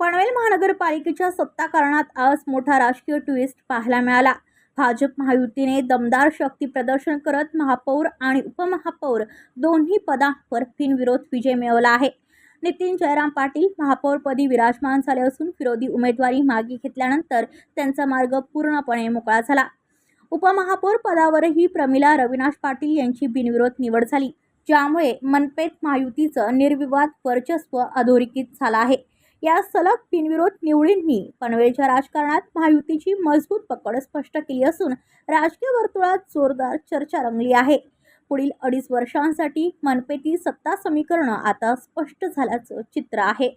पनवेल महानगरपालिकेच्या सत्ताकारणात आज मोठा राजकीय ट्विस्ट पाहायला मिळाला. भाजप महायुतीने दमदार शक्ती प्रदर्शन करत महापौर आणि उपमहापौर दोन्ही पदांवर बिनविरोध विजय मिळवला आहे. नितीन जयराम पाटील महापौरपदी विराजमान झाले असून विरोधी उमेदवारी मागे घेतल्यानंतर त्यांचा मार्ग पूर्णपणे मोकळा झाला. उपमहापौर पदावरही प्रमिला रविनाश पाटील यांची बिनविरोध निवड झाली ज्यामुळे मनपेत महायुतीचं निर्विवाद वर्चस्व अधोरेखित झालं आहे. या सलग बिनविरोध निवडींनी पनवेलच्या राजकारणात महायुतीची मजबूत पकड स्पष्ट केली असून राजकीय वर्तुळात जोरदार चर्चा रंगली आहे. पुढील अडीच वर्षांसाठी मनपेती सत्ता समीकरणं आता स्पष्ट झाल्याचं चित्र आहे.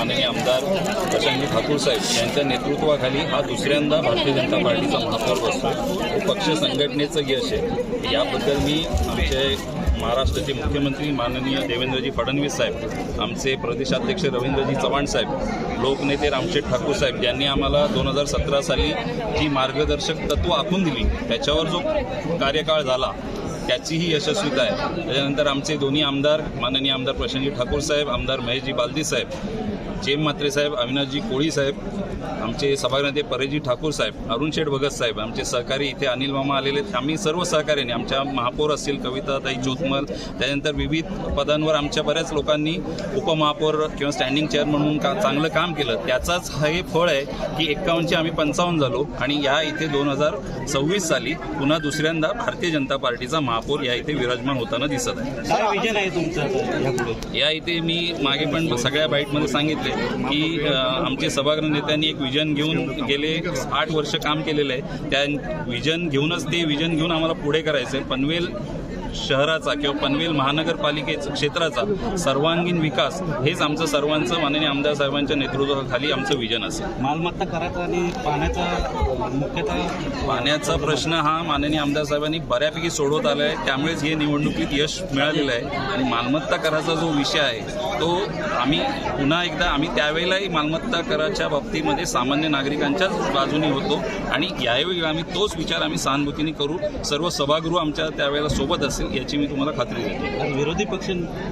माननीय आमदार प्रशांत ठाकूर साहेब यांच्या नेतृत्वाखाली हा दुसऱ्यांदा भारतीय जनता पार्टीचा महापौर बसतो पक्ष संघटनेचं यश आहे. याबद्दल मी आमचे महाराष्ट्राचे मुख्यमंत्री माननीय देवेंद्रजी फडणवीस साहेब आमचे प्रदेशाध्यक्ष रवींद्रजी चव्हाण साहेब लोकनेते रामशेठ ठाकूर साहेब यांनी आम्हाला दोन हजार सतरा साली जी मार्गदर्शक तत्व आखून दिली त्याच्यावर जो कार्यकाळ झाला त्याचीही यशस्वीता आहे. त्याच्यानंतर आमचे दोन्ही आमदार माननीय आमदार प्रशांतजी ठाकूर साहेब आमदार महेशजी बालदी साहेब जेम म्हात्रे साहेब अविनाशजी कोळी साहेब आमचे सभागृहाचे परेजी ठाकूर साहेब अरुण शेठ भगत साहेब आमचे सहकारी इथे अनिल मामा आलेले आहेत. आम्ही सर्व सहकार्याने आमच्या महापौर असतील कविताताई चोतमल त्यानंतर विविध पदांवर आमच्या बऱ्याच लोकांनी उपमहापौर किंवा स्टँडिंग चेअर म्हणून का चांगलं काम केलं. त्याचाच हे फळ आहे की एक्कावन्नचे आम्ही पंचावन्न झालो आणि या इथे दोन हजार सव्वीस साली पुन्हा दुसऱ्यांदा भारतीय जनता पार्टीचा महापौर या इथे विराजमान होताना दिसत आहे. या इथे मी मागे पण सगळ्या बाईटमध्ये सांगितले. की आमचे सभागृह नेत्यांनी एक विजन घेऊन गेले आठ वर्ष काम केलेलं आहे. त्या विजन घेऊनच ते विजन घेऊन आम्हाला पुढे करायचं आहे पनवेल शहराचा किंवा पनवेल महानगरपालिकेचा क्षेत्राचा सर्वांगीण विकास हेच आमचं सर्वांचं माननीय आमदार साहेबांच्या नेतृत्वाखाली आमचं विजन असेल. मालमत्ता कराचा आणि पाण्याचा मुख्यतः पाण्याचा प्रश्न हा माननीय आमदार साहेबांनी बऱ्यापैकी सोडवत आला आहे त्यामुळेच हे निवडणुकीत यश मिळालेलं आहे. आणि मालमत्ता कराचा जो विषय आहे तो आम्ही पुन्हा एकदा आम्ही त्यावेळेलाही मालमत्ता कराच्या बाबतीमध्ये सामान्य नागरिकांच्याच बाजूने होतो. आणि यावेळी आम्ही तोच विचार आम्ही सहानुभूतीने करू. सर्व सभागृह आमच्या त्यावेळेला सोबत असेल. याची मी तुम्हाला खात्री देतो. आज विरोधी पक्ष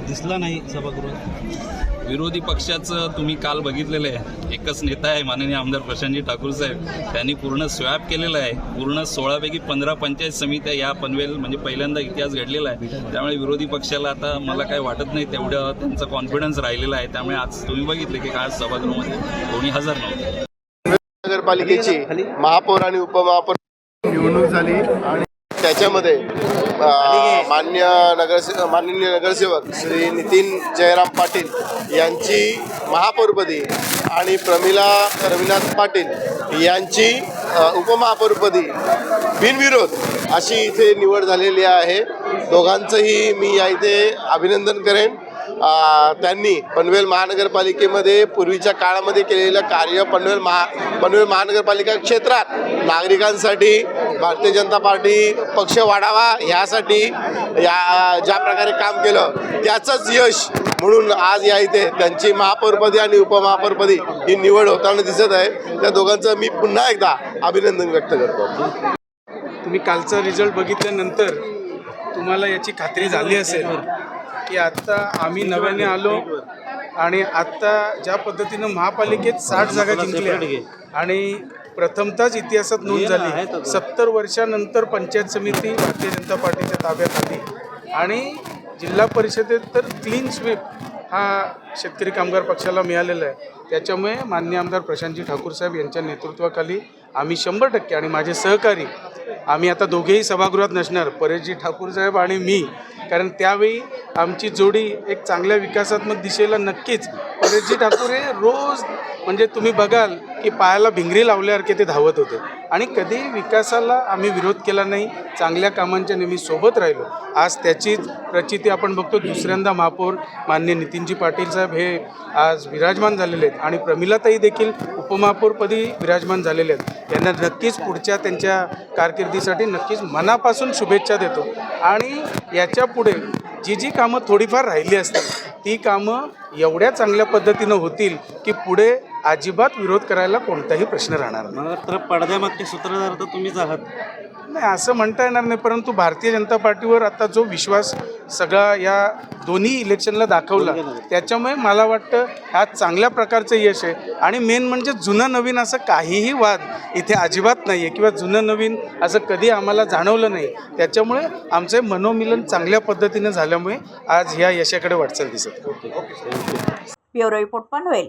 दिसला नाही सभागृहात. विरोधी पक्षाचं तुम्ही काल त्यामुळे आहे. एकच नेता आहे माननीय आमदार प्रशांतजी ठाकूर साहेब. त्यांनी पूर्ण स्वॅप केलेलं आहे. पूर्ण सोळापैकी पंधरा पंचायत समित्या या पनवेल म्हणजे पहिल्यांदा इतिहास घडलेला आहे. त्यामुळे विरोधी पक्षाला आता मला काय वाटत नाही तेवढं त्यांचा कॉन्फिडन्स राहिलेला आहे. त्यामुळे आज तुम्ही बघितले की आज सभागृहामध्ये कोणी हजर नव्हते. नगरपालिकेची महापौर आणि उपमहापौर निवडणूक झाली आणि त्याच्यामध्ये मान्य नगरसे माननीय नगरसेवक श्री नितीन जयराम पाटील यांची महापौरपदी आणि प्रमिला रविनाथ पाटील यांची उपमहापौरपदी बिनविरोध अशी इथे निवड झालेली आहे. दोघांचंही मी या इथे अभिनंदन करेन. त्यांनी पनवेल महानगरपालिकेमध्ये पूर्वीच्या काळामध्ये केलेलं कार्य पनवेल महा पनवेल महानगरपालिका क्षेत्रात नागरिकांसाठी भारतीय जनता पार्टी पक्ष वाढावा ह्यासाठी या ज्या प्रकारे काम केलं त्याचंच यश म्हणून आज या इथे त्यांची महापौरपदी आणि उपमहापौरपदी ही निवड होताना दिसत आहे. त्या दोघांचं मी पुन्हा एकदा अभिनंदन व्यक्त करतो. तुम्ही कालचा रिझल्ट बघितल्यानंतर तुम्हाला याची खात्री झाली असेल की आत्ता आम्ही नव्याने आलो आणि आत्ता ज्या पद्धतीनं महापालिकेत साठ जागा जिंकल्या आणि प्रथमतःच इतिहासात नोंद झाली. सत्तर वर्षानंतर पंचायत समिती भारतीय जनता पार्टीच्या ताब्यात आली. आणि जिल्हा परिषदेत तर क्लीन स्वीप हा शेतकरी कामगार पक्षाला मिळालेला आहे. त्याच्यामुळे मान्य आमदार प्रशांतजी ठाकूर साहेब यांच्या नेतृत्वाखाली आम्ही शंभर टक्के आणि माझे सहकारी आम्ही आता दोघेही सभागृहात नसणार परेशजी ठाकूर साहेब आणि मी. कारण त्यावेळी आमची जोडी एक चांगल्या विकासात्मक दिशेला नक्कीच परेशजी ठाकूर हे रोज म्हणजे तुम्ही बघाल की पायाला भिंगरी लावल्यासारखे ते धावत होते. आणि कधीही विकासाला आम्ही विरोध केला नाही चांगल्या कामांच्या नेहमी सोबत राहिलो. आज त्याचीच प्रचिती आपण बघतो दुसऱ्यांदा महापौर मान्य नितीनजी पाटील साहेब हे आज विराजमान झालेले आहेत. आणि प्रमिलाताई देखील उपमहापौरपदी विराजमान झालेले आहेत. यांना नक्कीच पुढच्या त्यांच्या कारकिर्दीसाठी नक्कीच मनापासून शुभेच्छा देतो. आणि याच्यापुढे जी जी कामं थोडीफार राहिली असतात ती कामं एवढ्या चांगल्या पद्धतीनं होतील की पुढे अजिबात विरोध करायला कोणताही प्रश्न राहणार नाही. मला तर पडद्यामागचे सूत्रधार तर तुम्हीच आहात. नाही असं म्हणता येणार नाही परंतु भारतीय जनता पार्टीवर आता जो विश्वास सगळा या दोन्ही इलेक्शनला दाखवला त्याच्यामुळे मला वाटतं ह्या चांगल्या प्रकारचं यश आहे. आणि मेन म्हणजे जुनं नवीन असं काहीही वाद इथे अजिबात नाही आहे किंवा जुनं नवीन असं कधी आम्हाला जाणवलं नाही. त्याच्यामुळे आमचं मनोमिलन चांगल्या पद्धतीनं झाल्यामुळे आज ह्या यशाकडे वाटचाल दिसत. Bureau report Panvel.